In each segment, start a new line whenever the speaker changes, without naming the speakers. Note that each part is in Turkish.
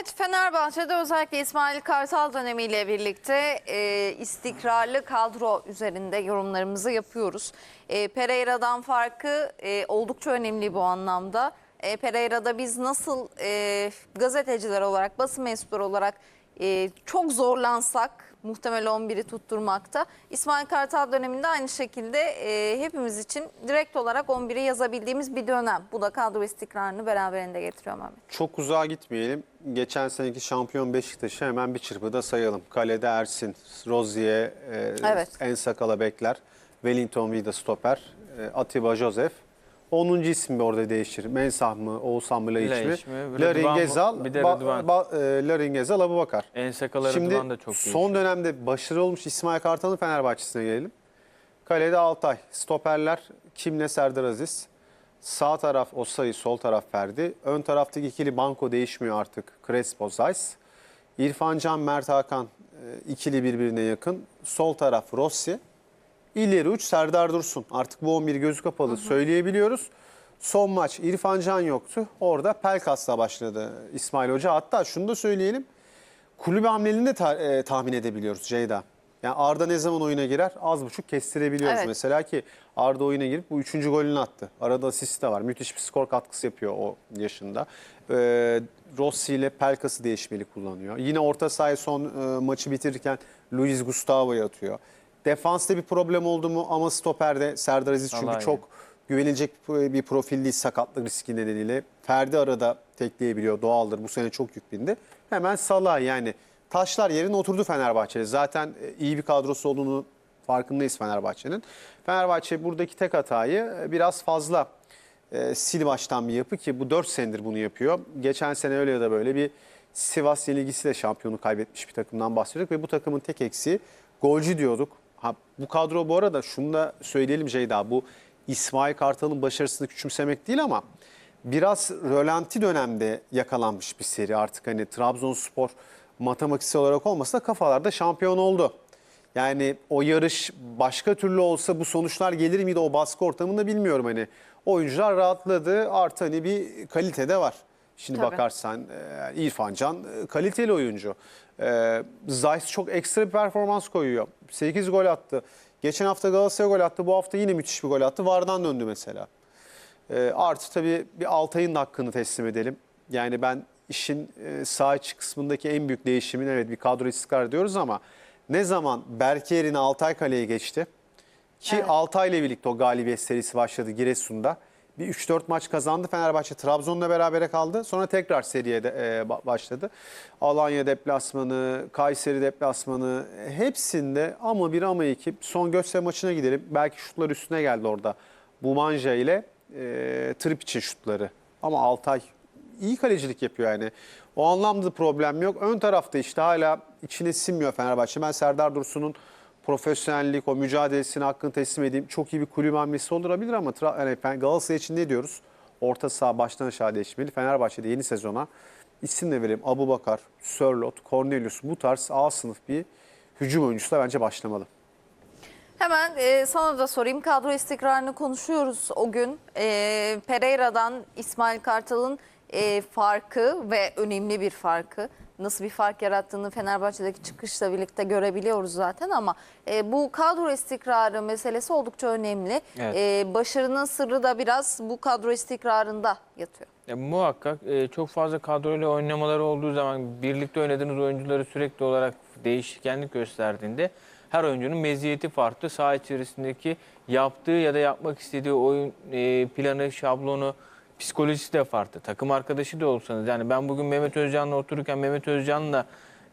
Evet Fenerbahçe'de özellikle İsmail Kartal dönemiyle birlikte e, istikrarlı kadro üzerinde yorumlarımızı yapıyoruz. E, Pereira'dan farkı e, oldukça önemli bu anlamda. E, Pereira'da biz nasıl e, gazeteciler olarak, basın mensupları olarak e, çok zorlansak muhtemel 11'i tutturmakta. İsmail Kartal döneminde aynı şekilde e, hepimiz için direkt olarak 11'i yazabildiğimiz bir dönem. Bu da kadro istikrarını beraberinde getiriyor Mehmet.
Çok uzağa gitmeyelim. Geçen seneki şampiyon Beşiktaş'ı hemen bir çırpıda sayalım. Kalede Ersin, Rozier, e,
Evet.
Ensakala bekler, Wellington Vida stoper, e, Atiba Joseph. 10. ismi orada değişir. Mensah mı, Oğuzhan mı, Laiç mi?
Mi?
Larin
Rıdvan-
Gezal,
bir de Rıdvan.
Ba- e, Larin Gezal, Abubakar.
Ensakalı
Şimdi
Rıdvan da çok
son dönemde başarılı olmuş İsmail Kartal'ın Fenerbahçe'sine gelelim. Kalede Altay, stoperler Kimle Serdar Aziz. Sağ taraf Osayi, sol taraf Ferdi. Ön taraftaki ikili banko değişmiyor artık. Crespo, Zeiss. İrfan Can, Mert Hakan e, ikili birbirine yakın. Sol taraf Rossi. İleri uç Serdar Dursun. Artık bu 11 gözü kapalı söyleyebiliyoruz. Son maç İrfan Can yoktu. Orada Pelkas'la başladı İsmail Hoca. Hatta şunu da söyleyelim. Kulübe hamlelerini de ta- e, tahmin edebiliyoruz Ceyda. Yani Arda ne zaman oyuna girer az buçuk kestirebiliyoruz.
Evet.
Mesela ki Arda oyuna girip bu üçüncü golünü attı. Arada asist de var. Müthiş bir skor katkısı yapıyor o yaşında. Ee, Rossi ile Pelkas'ı değişmeli kullanıyor. Yine orta sahaya son e, maçı bitirirken Luis Gustavo'yu atıyor. Defansta bir problem oldu mu ama stoperde Serdar Aziz çünkü
Vallahi.
çok güvenilecek bir profil değil sakatlık riski nedeniyle. Ferdi arada tekleyebiliyor doğaldır. Bu sene çok yük bindi. Hemen Salah yani taşlar yerine oturdu Fenerbahçe'de. Zaten e, iyi bir kadrosu olduğunu farkındayız Fenerbahçe'nin. Fenerbahçe buradaki tek hatayı e, biraz fazla e, sil baştan bir yapı ki bu 4 senedir bunu yapıyor. Geçen sene öyle ya da böyle bir Sivas yenilgisiyle şampiyonu kaybetmiş bir takımdan bahsediyorduk ve bu takımın tek eksiği golcü diyorduk. Ha, bu kadro bu arada şunu da söyleyelim Ceyda bu İsmail Kartal'ın başarısını küçümsemek değil ama biraz rölanti dönemde yakalanmış bir seri artık hani Trabzonspor matematiksel olarak olmasa da kafalarda şampiyon oldu. Yani o yarış başka türlü olsa bu sonuçlar gelir miydi o baskı ortamında bilmiyorum hani. Oyuncular rahatladı artı hani bir kalite de var. Şimdi
Tabii.
bakarsan e, İrfan Can e, kaliteli oyuncu. E, Zeiss çok ekstra bir performans koyuyor. 8 gol attı. Geçen hafta Galatasaray gol attı. Bu hafta yine müthiş bir gol attı. Vardan döndü mesela. E, artı tabii bir Altay'ın da hakkını teslim edelim. Yani ben işin e, sağ içi kısmındaki en büyük değişimin evet bir kadro istikrar diyoruz ama ne zaman Berke yerine Altay kaleye geçti ki
Evet.
Altay'la birlikte o galibiyet serisi başladı Giresun'da. Bir 3-4 maç kazandı. Fenerbahçe Trabzon'la berabere kaldı. Sonra tekrar seriye de, e, ba- başladı. Alanya deplasmanı, Kayseri deplasmanı hepsinde ama bir ama iki. Son Göztepe maçına gidelim. Belki şutlar üstüne geldi orada. Bumanja ile e, Trip için şutları. Ama Altay iyi kalecilik yapıyor yani. O anlamda da problem yok. Ön tarafta işte hala içine sinmiyor Fenerbahçe. Ben Serdar Dursun'un profesyonellik, o mücadelesini hakkını teslim edeyim. Çok iyi bir kulüp hamlesi olabilir ama yani Galatasaray için ne diyoruz? Orta saha baştan aşağı değişmeli. Fenerbahçe'de yeni sezona isim de vereyim. Abu Bakar, Sörlot, Cornelius bu tarz A sınıf bir hücum oyuncusu da bence başlamalı.
Hemen e, sana da sorayım. Kadro istikrarını konuşuyoruz o gün. E, Pereira'dan İsmail Kartal'ın e, farkı ve önemli bir farkı. Nasıl bir fark yarattığını Fenerbahçe'deki çıkışla birlikte görebiliyoruz zaten ama e, bu kadro istikrarı meselesi oldukça önemli.
Evet.
E, başarının sırrı da biraz bu kadro istikrarında yatıyor.
Ya, muhakkak e, çok fazla kadroyla oynamaları olduğu zaman birlikte oynadığınız oyuncuları sürekli olarak değişkenlik gösterdiğinde her oyuncunun meziyeti farklı. Saha içerisindeki yaptığı ya da yapmak istediği oyun e, planı, şablonu, psikolojisi de farklı. Takım arkadaşı da olsanız yani ben bugün Mehmet Özcan'la otururken Mehmet Özcan'la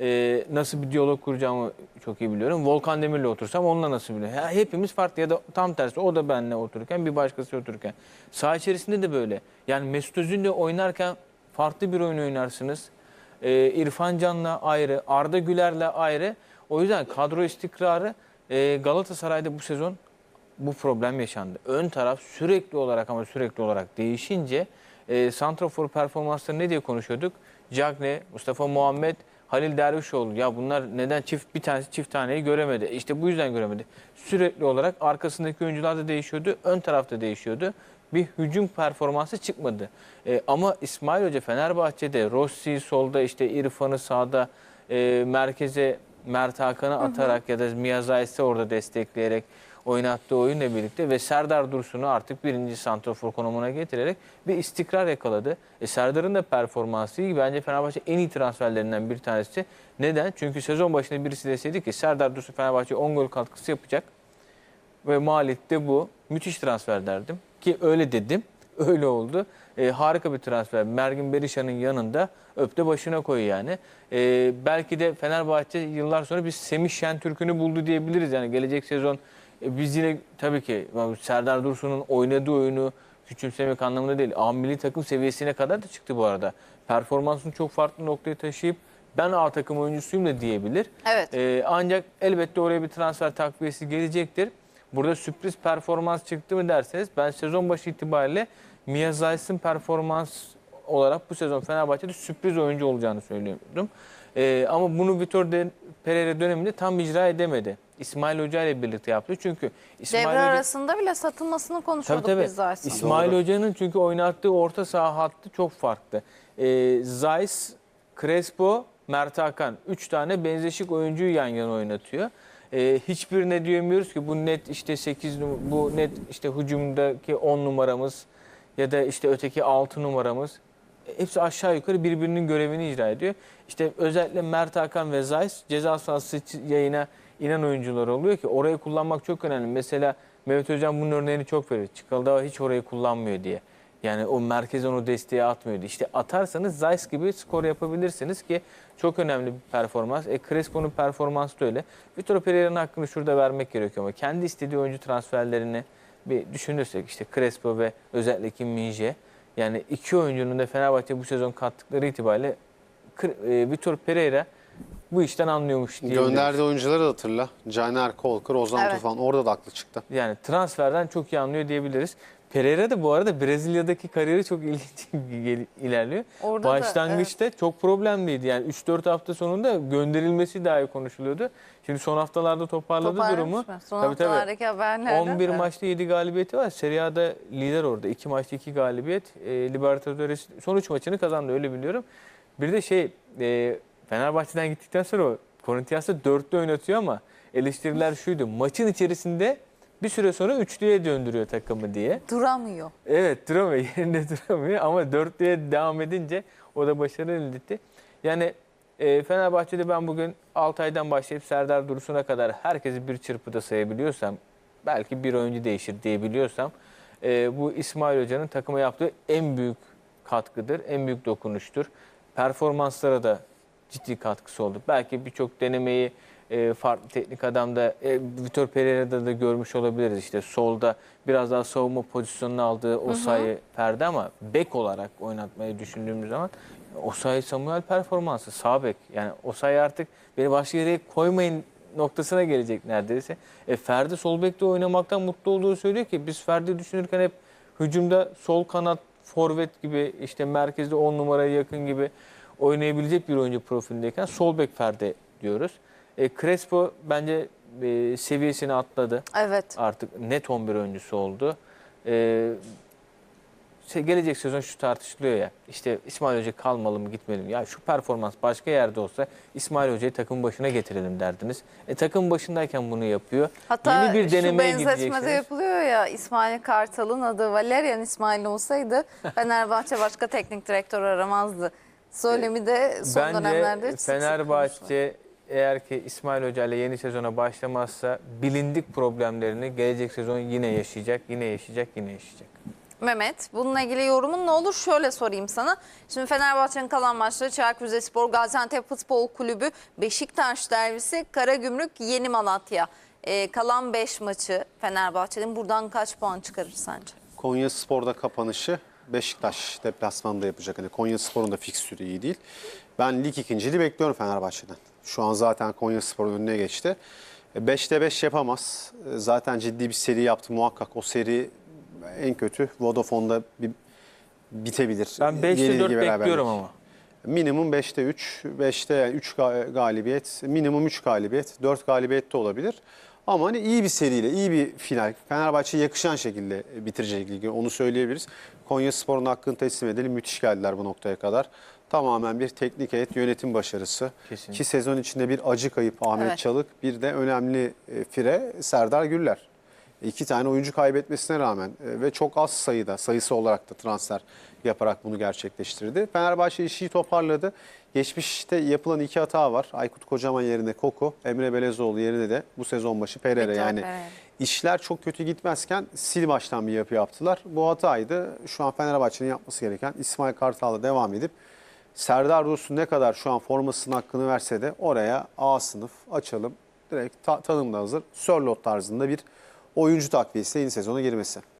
e, nasıl bir diyalog kuracağımı çok iyi biliyorum. Volkan Demir'le otursam onunla nasıl biliyorum. Ya hepimiz farklı ya da tam tersi o da benimle otururken bir başkası otururken. Saha içerisinde de böyle. Yani Mesut Özil'le oynarken farklı bir oyun oynarsınız. E, İrfan Can'la ayrı, Arda Güler'le ayrı. O yüzden kadro istikrarı e, Galatasaray'da bu sezon bu problem yaşandı. Ön taraf sürekli olarak ama sürekli olarak değişince e, Santrafor performansları ne diye konuşuyorduk? Cagne, Mustafa Muhammed, Halil Dervişoğlu. Ya bunlar neden çift bir tanesi çift taneyi göremedi? İşte bu yüzden göremedi. Sürekli olarak arkasındaki oyuncular da değişiyordu, ön tarafta değişiyordu. bir hücum performansı çıkmadı. E, ama İsmail Hoca Fenerbahçe'de Rossi solda işte İrfan'ı sağda e, merkeze Mert Hakan'ı atarak ya da Miyazayis'i orada destekleyerek oynattığı oyunla birlikte ve Serdar Dursun'u artık birinci santrafor konumuna getirerek bir istikrar yakaladı. E, Serdar'ın da performansı iyi. Bence Fenerbahçe en iyi transferlerinden bir tanesi. Neden? Çünkü sezon başında birisi deseydi ki Serdar Dursun Fenerbahçe 10 gol katkısı yapacak ve maliyette bu. Müthiş transfer derdim. Ki öyle dedim. Öyle oldu. E, harika bir transfer. Mergin Berisha'nın yanında öpte başına koy yani. E, belki de Fenerbahçe yıllar sonra bir Semih Şentürk'ünü buldu diyebiliriz. Yani gelecek sezon e, biz yine tabii ki Serdar Dursun'un oynadığı oyunu küçümsemek anlamında değil. A milli takım seviyesine kadar da çıktı bu arada. Performansını çok farklı noktaya taşıyıp ben A takım oyuncusuyum da diyebilir.
Evet.
Ee, ancak elbette oraya bir transfer takviyesi gelecektir. Burada sürpriz performans çıktı mı derseniz ben sezon başı itibariyle Mia Zayt'ın performans olarak bu sezon Fenerbahçe'de sürpriz oyuncu olacağını söylüyordum. Ee, ama bunu Vitor de Pereira döneminde tam icra edemedi. İsmail Hoca ile birlikte yaptı. Çünkü İsmail
Devre
Hoca...
arasında bile satılmasını
Tabii
konuşuyorduk
tabii.
biz zaten.
İsmail
Doğru.
Hoca'nın çünkü oynattığı orta saha hattı çok farklı. Ee, Zeiss, Crespo, Mert Hakan. Üç tane benzeşik oyuncuyu yan yana oynatıyor. Ee, hiçbirine diyemiyoruz ki bu net işte 8 bu net işte hücumdaki 10 numaramız ya da işte öteki 6 numaramız. Hepsi aşağı yukarı birbirinin görevini icra ediyor. İşte özellikle Mert Hakan ve Zeiss ceza sahası yayına inen oyuncular oluyor ki orayı kullanmak çok önemli. Mesela Mehmet Hocam bunun örneğini çok verir. Çıkaldağ hiç orayı kullanmıyor diye. Yani o merkeze onu desteğe atmıyordu. İşte atarsanız Zeiss gibi skor yapabilirsiniz ki çok önemli bir performans. E Crespo'nun performansı da öyle. Vitor Pereira'nın hakkını şurada vermek gerekiyor ama kendi istediği oyuncu transferlerini bir düşünürsek işte Crespo ve özellikle Minje yani iki oyuncunun da Fenerbahçe bu sezon kattıkları itibariyle e, Vitor Pereira bu işten anlıyormuş diyebiliriz.
Gönderdiği oyuncuları da hatırla. Caner Kolkır, Ozan
Evet.
Tufan orada da aklı çıktı.
Yani transferden çok iyi anlıyor diyebiliriz. Pereira da bu arada Brezilya'daki kariyeri çok ilginç ilerliyor.
Orada da,
Başlangıçta çok problemliydi. Yani 3-4 hafta sonunda gönderilmesi dahi konuşuluyordu. Şimdi son haftalarda toparladı durumu.
mı? Son
Tabii, tabii.
haftalardaki haberlerde.
11
Evet.
maçta 7 galibiyeti var. Serie A'da lider orada. 2 maçta 2 galibiyet. E, Libertadores son 3 maçını kazandı öyle biliyorum. Bir de şey e, Fenerbahçe'den gittikten sonra o Corinthians'ta 4'lü oynatıyor ama eleştiriler şuydu. Maçın içerisinde bir süre sonra üçlüye döndürüyor takımı diye.
Duramıyor.
Evet duramıyor yerinde duramıyor ama dörtlüye devam edince o da başarı elde etti. Yani e, Fenerbahçe'de ben bugün Altay'dan başlayıp Serdar Dursun'a kadar herkesi bir çırpıda sayabiliyorsam belki bir oyuncu değişir diyebiliyorsam e, bu İsmail Hoca'nın takıma yaptığı en büyük katkıdır, en büyük dokunuştur. Performanslara da ciddi katkısı oldu. Belki birçok denemeyi e, farklı teknik adamda e, Vitor Pereira'da da görmüş olabiliriz. İşte solda biraz daha savunma pozisyonunu aldığı o sayı Ferdi ama bek olarak oynatmayı düşündüğümüz zaman o sayı Samuel performansı sağ bek. Yani o sayı artık beni başka yere koymayın noktasına gelecek neredeyse. E, Ferdi sol bekte oynamaktan mutlu olduğunu söylüyor ki biz Ferdi düşünürken hep hücumda sol kanat forvet gibi işte merkezde 10 numaraya yakın gibi oynayabilecek bir oyuncu profilindeyken sol bek Ferdi diyoruz. E, Crespo bence e, seviyesini atladı.
Evet.
Artık net 11 oyuncusu oldu. E, se- gelecek sezon şu tartışılıyor ya. İşte İsmail Hoca kalmalı mı gitmeli mi? Ya şu performans başka yerde olsa İsmail Hoca'yı takım başına getirelim derdiniz. E, takım başındayken bunu yapıyor.
Hatta
Yeni bir
şu
denemeye
benzetme de
gideceksiniz.
yapılıyor ya İsmail Kartal'ın adı Valerian İsmail olsaydı Fenerbahçe başka teknik direktör aramazdı. Söylemi de son dönemlerde
Bence
sık sık konuşuluyor.
Eğer ki İsmail Hoca ile yeni sezona başlamazsa bilindik problemlerini gelecek sezon yine yaşayacak, yine yaşayacak, yine yaşayacak.
Mehmet bununla ilgili yorumun ne olur? Şöyle sorayım sana. Şimdi Fenerbahçe'nin kalan maçları Çaykur Rizespor, Gaziantep Futbol Kulübü, Beşiktaş derbisi, Karagümrük, Yeni Malatya. Ee, kalan 5 maçı Fenerbahçe'nin buradan kaç puan çıkarır sence?
Konya Spor'da kapanışı Beşiktaş deplasmanında yapacak. Hani Konya Spor'un da fikstürü iyi değil. Ben lig ikinciliği bekliyorum Fenerbahçe'den. Şu an zaten Konya Spor'un önüne geçti. 5'te 5 yapamaz. E, Zaten ciddi bir seri yaptı muhakkak. O seri en kötü Vodafone'da bir bitebilir.
Ben 5'te
Yenilgi
4
beraberlik.
bekliyorum ama.
Minimum 5'te 3, 5'te 3 galibiyet, minimum 3 galibiyet, 4 galibiyet de olabilir. Ama hani iyi bir seriyle, iyi bir final. Fenerbahçe'ye yakışan şekilde bitirecek ligi. Onu söyleyebiliriz. Konya Spor'un hakkını teslim edelim. Müthiş geldiler bu noktaya kadar. Tamamen bir teknik heyet yönetim başarısı.
Kesinlikle.
Ki sezon içinde bir acı kayıp Ahmet
Evet.
Çalık, bir de önemli e, fire Serdar Güller. İki tane oyuncu kaybetmesine rağmen e, ve çok az sayıda sayısı olarak da transfer yaparak bunu gerçekleştirdi. Fenerbahçe işi toparladı. Geçmişte yapılan iki hata var. Aykut Kocaman yerine Koko, Emre Belezoğlu yerine de bu sezon başı Pereira. Yani işler çok kötü gitmezken sil baştan bir yapı yaptılar. Bu hataydı. Şu an Fenerbahçe'nin yapması gereken İsmail Kartal'la devam edip Serdar Dursun ne kadar şu an formasının hakkını verse de oraya A sınıf açalım. Direkt ta- tanımda hazır. Sörlot tarzında bir oyuncu takviyesiyle yeni sezona girmesi.